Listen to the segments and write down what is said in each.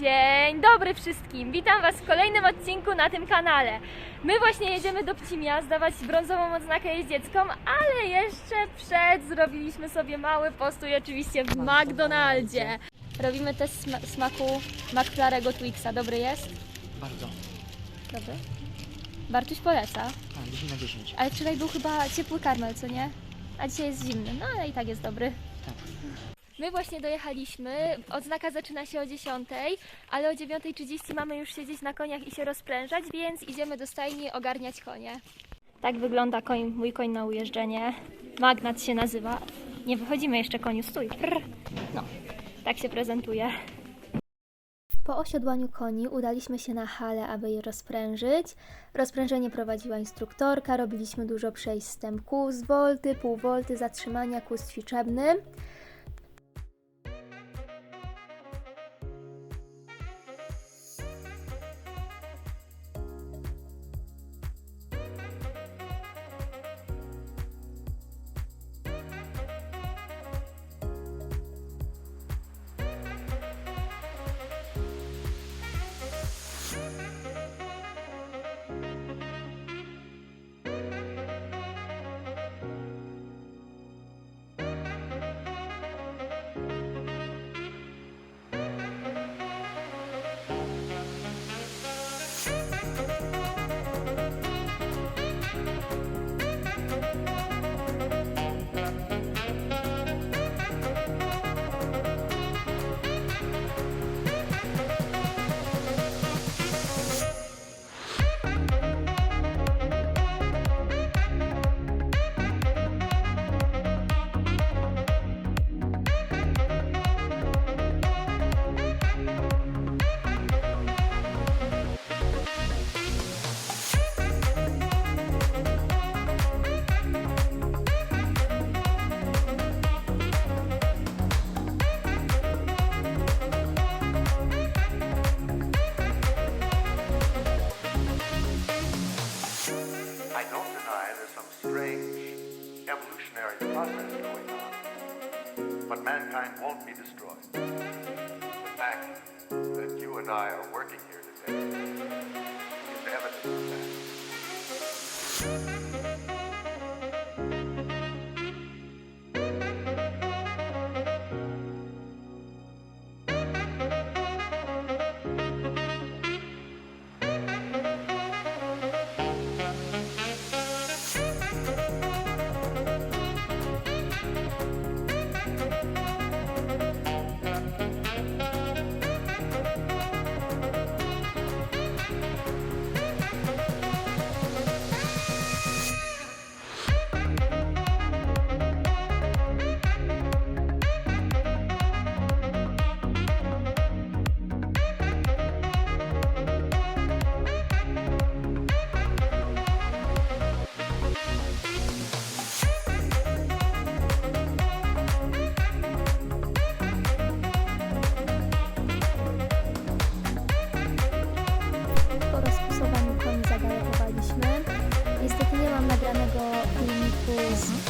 Dzień dobry wszystkim! Witam Was w kolejnym odcinku na tym kanale. My właśnie jedziemy do Pcimia zdawać brązową odznakę jeździecką, ale jeszcze przed zrobiliśmy sobie mały postój oczywiście w McDonaldzie. Robimy test sma- smaku McFlarego Twixa. Dobry jest? Bardzo. Dobry. Bartuś poleca. A, 10 na 10. Ale wczoraj był chyba ciepły karmel, co nie? A dzisiaj jest zimny, no ale i tak jest dobry. Tak. My właśnie dojechaliśmy. Odznaka zaczyna się o 10, ale o 9.30 mamy już siedzieć na koniach i się rozprężać, więc idziemy do stajni ogarniać konie. Tak wygląda koń, mój koń na ujeżdżenie. Magnat się nazywa. Nie wychodzimy jeszcze koniu, stój. Prr. No, tak się prezentuje. Po osiodłaniu koni udaliśmy się na halę, aby je rozprężyć. Rozprężenie prowadziła instruktorka, robiliśmy dużo przejść stępków z wolty, półwolty, zatrzymania, kłus ćwiczebny. I mankind won't be destroyed. The fact that you and I are working here today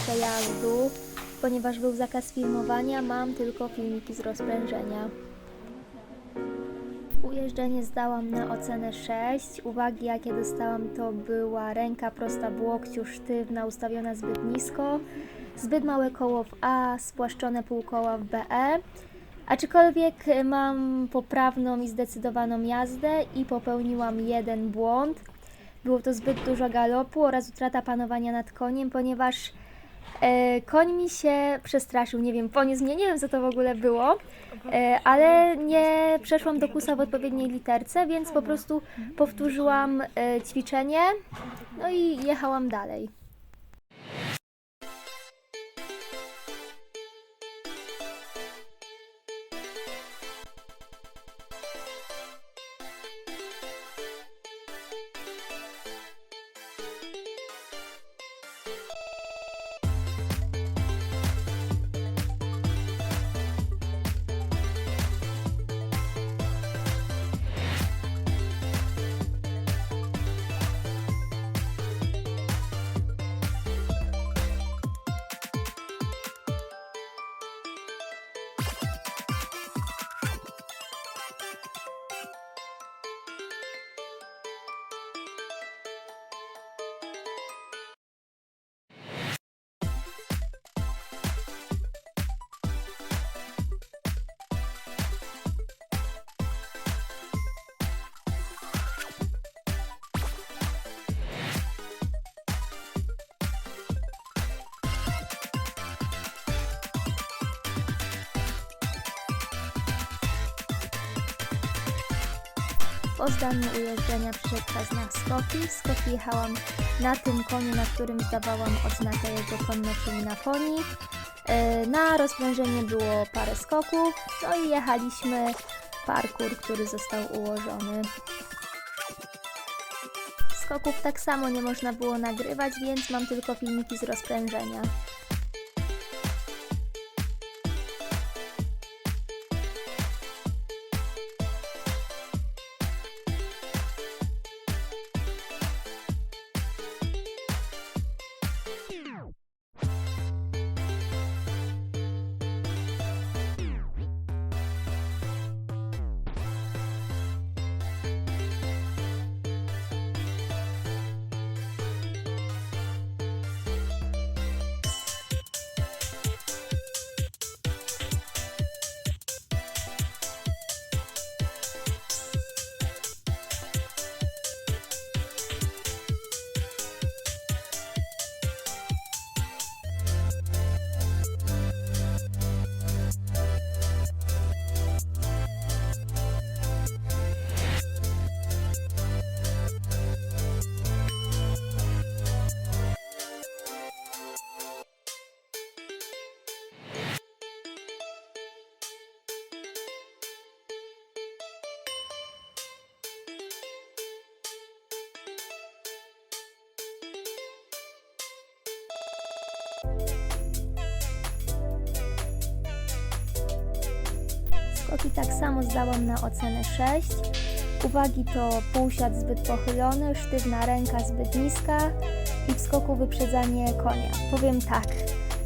przejazdu, ponieważ był zakaz filmowania, mam tylko filmiki z rozprężenia. Ujeżdżenie zdałam na ocenę 6. Uwagi jakie dostałam to była ręka prosta w łokciu, sztywna, ustawiona zbyt nisko, zbyt małe koło w A, spłaszczone półkoła w BE. Aczkolwiek mam poprawną i zdecydowaną jazdę i popełniłam jeden błąd. Było to zbyt dużo galopu oraz utrata panowania nad koniem, ponieważ koń mi się przestraszył. Nie wiem, poniósł mnie, nie wiem co to w ogóle było, e, ale nie przeszłam do kusa w odpowiedniej literce, więc po prostu powtórzyłam e, ćwiczenie, no i jechałam dalej. Po zdaniu ujeżdżenia przyszedł na skoki. Skoki jechałam na tym koniu, na którym zdawałam odznakę jego konno, czyli na koni. E, Na rozprężenie było parę skoków, no i jechaliśmy parkour, który został ułożony. Skoków tak samo nie można było nagrywać, więc mam tylko filmiki z rozprężenia. Skoki tak samo zdałam na ocenę 6. Uwagi to półsiad zbyt pochylony, sztywna ręka zbyt niska i w skoku wyprzedzanie konia. Powiem tak,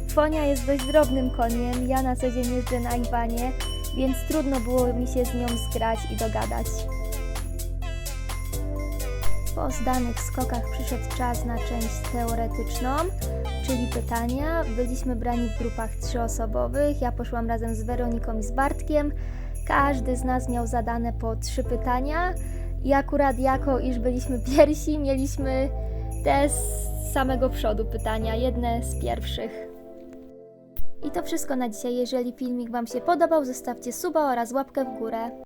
Fonia jest dość drobnym koniem, ja na co dzień jeżdżę na Iwanie, więc trudno było mi się z nią zgrać i dogadać. Po zdanych skokach przyszedł czas na część teoretyczną, czyli pytania. Byliśmy brani w grupach trzyosobowych. Ja poszłam razem z Weroniką i z Bartkiem. Każdy z nas miał zadane po trzy pytania. I akurat jako iż byliśmy pierwsi, mieliśmy te z samego przodu pytania, jedne z pierwszych. I to wszystko na dzisiaj. Jeżeli filmik Wam się podobał, zostawcie suba oraz łapkę w górę.